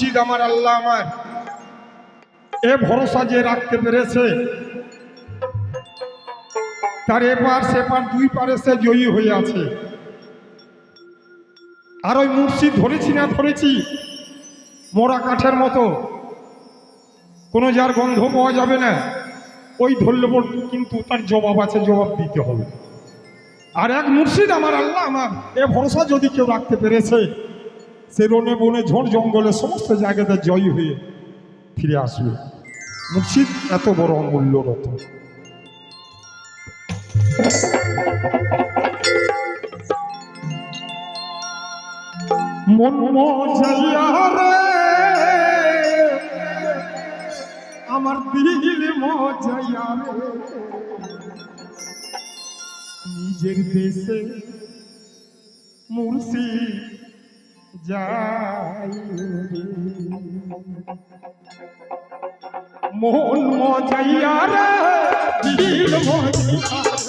মুর্শিদ আমার আল্লাহ আমার। এ ভরসা যে রাখতে পেরেছে, তার এপার সেপার দুই পারে সে জয়ী হয়ে আছে। আর ওই মুর্শিদ ধরেছি না ধরেছি মোড়া কাঠের মতো, কোনো যার গন্ধ পাওয়া যাবে না। ওই ধরলে কিন্তু তার জবাব আছে, জবাব দিতে হবে। আর এক মুর্শিদ আমার আল্লাহ আমার, এ ভরসা যদি কেউ রাখতে পেরেছে সে রনে বনে ঝড় জঙ্গলে সমস্ত জায়গাতে জয়ী হয়ে ফিরে আসবে। মুর্শিদ এত বড় অমূল্য মজাইয়া আমার দিল নিজের দেশে মুর্শি যাই। মন মজাইয়া রে দিল মজাইয়া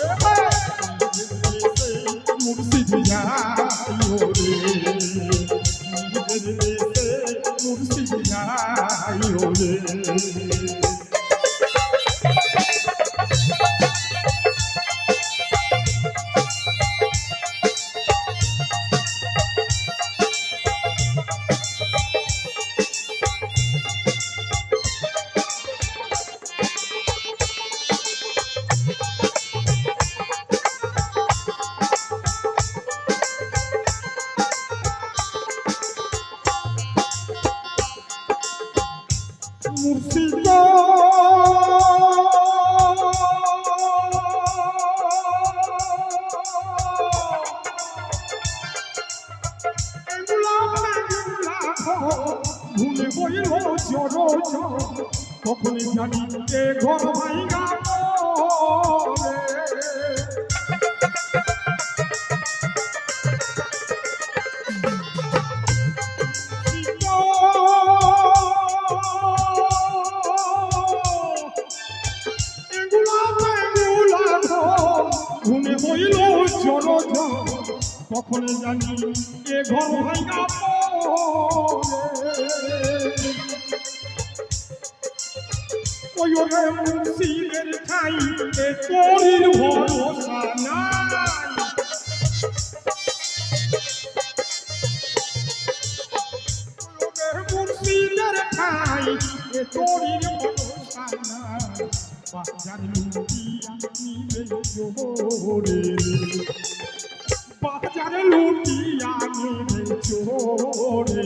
তখন জানি এ ঘর ভাইগা। ঘুমে হইল জর কখন জানি এ ঘর ভাঙা ওই ওরে মুর্শিদের ঠাই এ তোরির ভরসা নাই মুর্শিদের ঠাই এ তোরির ভরসা নাই বাজার লুটিয়া নিবে জোরে বাজার লুটিয়া নিবে জোরে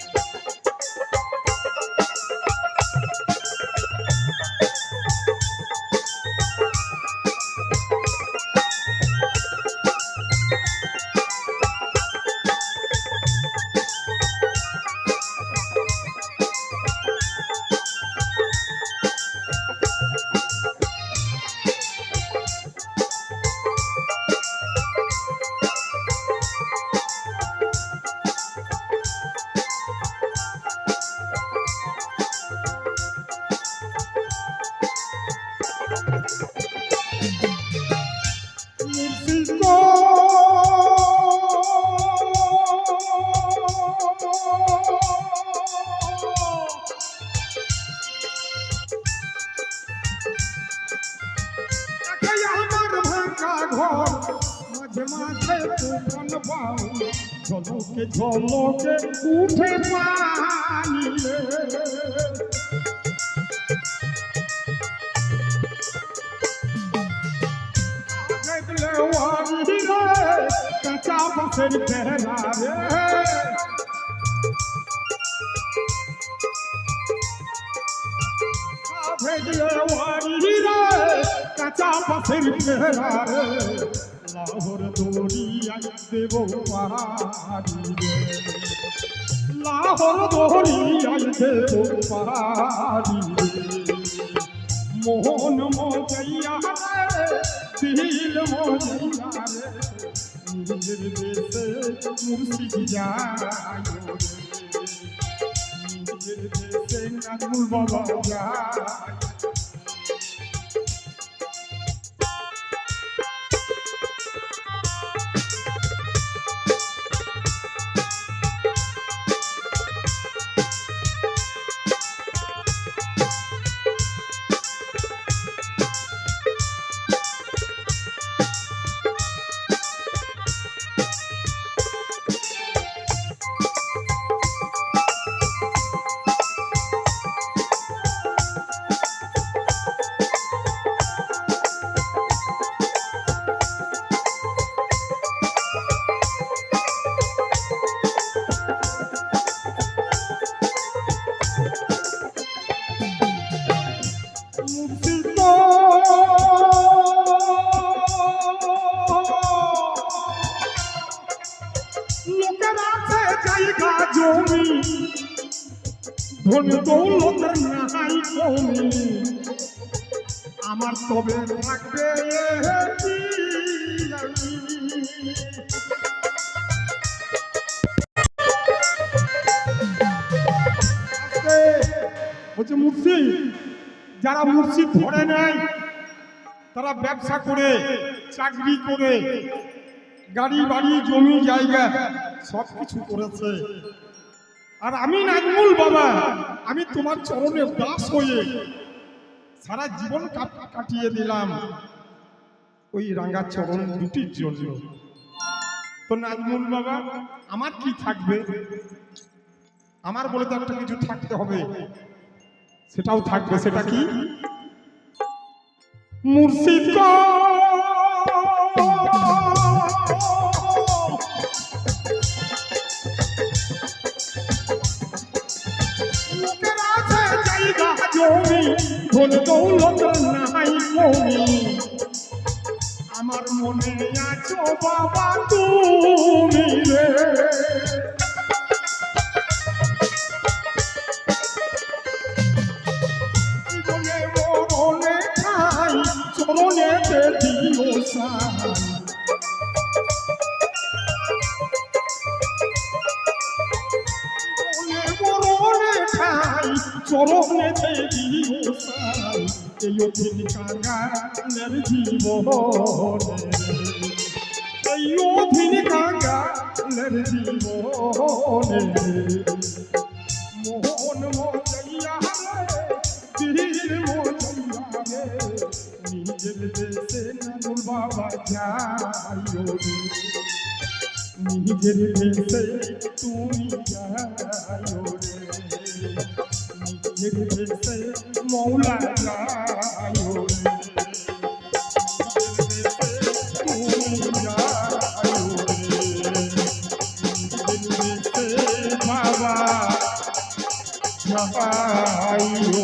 পাও ঝলকে ঝলকে উঠে পানি কাঁচা বাঁশের বেড়া রে। কাঁচা বাঁশের বেড়া রে। লাহোর দড়িয়াই দেব পাহাড়ি রে লাহোর দড়িয়াই দেব পাহাড়ি রে মোহন মজাইয়া রে দিল মজাইয়া রে নিজের দেশে মুর্শিদ যায় নিজের দেশে নাজমুল বাবা যায় লোকের আছে জায়গা জমি ধন দৌলতের নাই কমি আমার তবে থাকবে বলছে মুর্শিদ যারা মুর্শিদ ধরে নেয়, তারা ব্যবসা করে, চাকরি করে, গাড়ি, বাড়ি, জমি, জায়গা সব কিছু করেছে। আর আমি নাজমুল বাবা, আমি তোমার চরণের দাস হয়ে সারা জীবন কাট- কাটিয়ে দিলাম ওই রাঙ্গা চরণ দুটির জন্য। তো নাজমুল বাবা, আমার কি থাকবে? আমার বলে তো একটা কিছু থাকতে হবে। সেটাও থাকবে সেটা কি। আমার মনে আছো বাবা তুমি রে। চরণেতে দিও সাই এই অধীন কাঙ্গালের জীবনে এই অধীন কাঙ্গালের জীবনে নিজের দেশে তুমি যাইও রে। নিজের দেশে মৌলা যাইও রে। নিজের